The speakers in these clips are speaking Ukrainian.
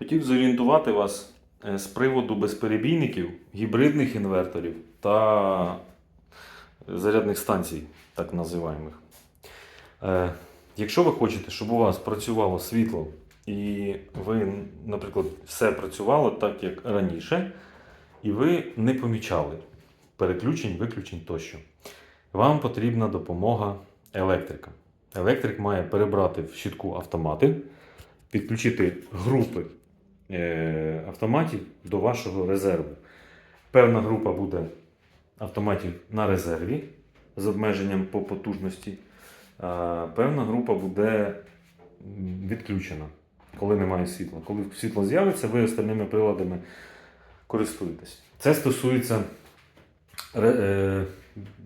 Хотів зорієнтувати вас е, з приводу безперебійників, гібридних інверторів та зарядних станцій, так називаємих. Е, Якщо ви хочете, щоб у вас працювало світло і ви, наприклад, все працювало так, як раніше, і ви не помічали переключень, виключень тощо, вам потрібна допомога електрика. Електрик має перебрати в щитку автомати, підключити групи е, автоматів до вашого резерву. Певна група буде автоматів на резерві з обмеженням по потужності. А певна група буде відключена, коли немає світла. Коли світло з'явиться, ви остальними приладами користуєтесь. Це стосується е,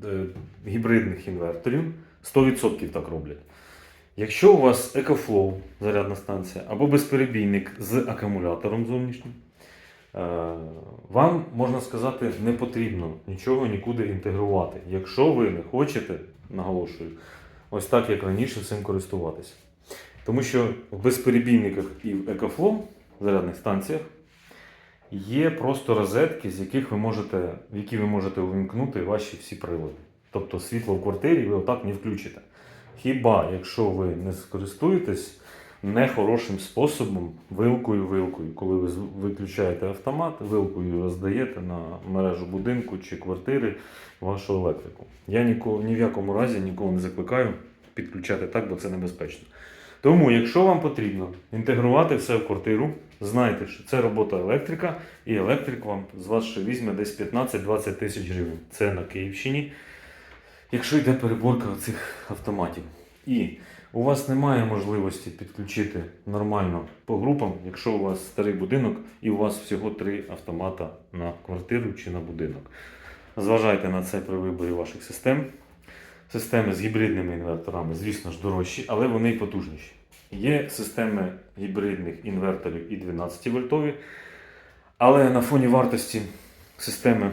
е, гібридних інверторів. 100% так роблять. Якщо у вас EcoFlow, зарядна станція, або безперебійник з акумулятором зовнішнім, е, вам, можна сказати, не потрібно нічого нікуди інтегрувати. Якщо ви не хочете, наголошую, ось так як раніше цим користуватися. Тому що в безперебійниках і в EcoFlow, зарядних станціях, є просто розетки, з яких ви можете, в які ви можете увімкнути ваші всі прилади. Тобто світло в квартирі ви отак не включите. Хіба якщо ви не скористуєтесь нехорошим способом, вилкою-вилкою, коли ви виключаєте автомат, вилкою роздаєте на мережу будинку чи квартири вашу електрику. Я нікого, ні в якому разі нікого не закликаю підключати так, бо це небезпечно. Тому, якщо вам потрібно інтегрувати все в квартиру, знайте, що це робота електрика, і електрик вам з вас ще візьме десь 15-20 тисяч гривень. Це на Київщині, якщо йде переборка цих автоматів. І у вас немає можливості підключити нормально по групам, якщо у вас старий будинок і у вас всього три автомата на квартиру чи на будинок. Зважайте на це при виборі ваших систем. Системи з гібридними інверторами, звісно ж, дорожчі, але вони й потужніші. Є системи гібридних інверторів і 12 вольтові, але на фоні вартості системи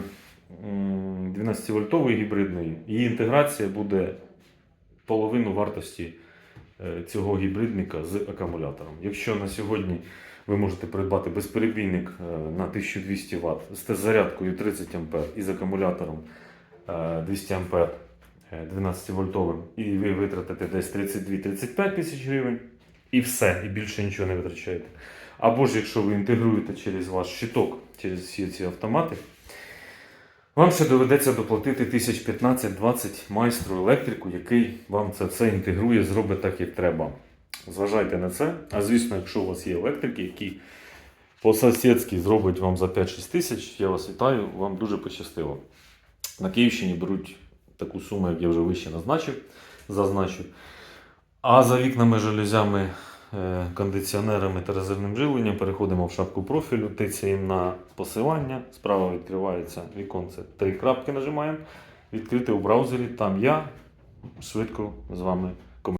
12 вольтової гібридної її інтеграція буде половину вартості е, цього гібридника з акумулятором. Якщо на сьогодні ви можете придбати безперебійник е, на 1200 Вт з зарядкою 30 А і з акумулятором е, 200 А 12 вольтовим, і ви витратите десь 32-35 тисяч гривень, і все, і більше нічого не витрачаєте. Або ж якщо ви інтегруєте через ваш щиток, через всі ці автомати, вам ще доведеться доплатити 1015-20 майстру електрику, який вам це все інтегрує, зробить так, як треба. Зважайте на це. А звісно, якщо у вас є електрики, які по-сусідськи зроблять вам за 5-6 тисяч, я вас вітаю, вам дуже пощастило. На Київщині беруть таку суму, як я вже вище назначив, зазначив. А за вікнами, жалюзями, кондиціонерами та резервним живленням переходимо в шапку профілю, тицяємо на посилання. Справа відкривається віконце. Три крапки нажимаємо. Відкрити у браузері. Там я швидко з вами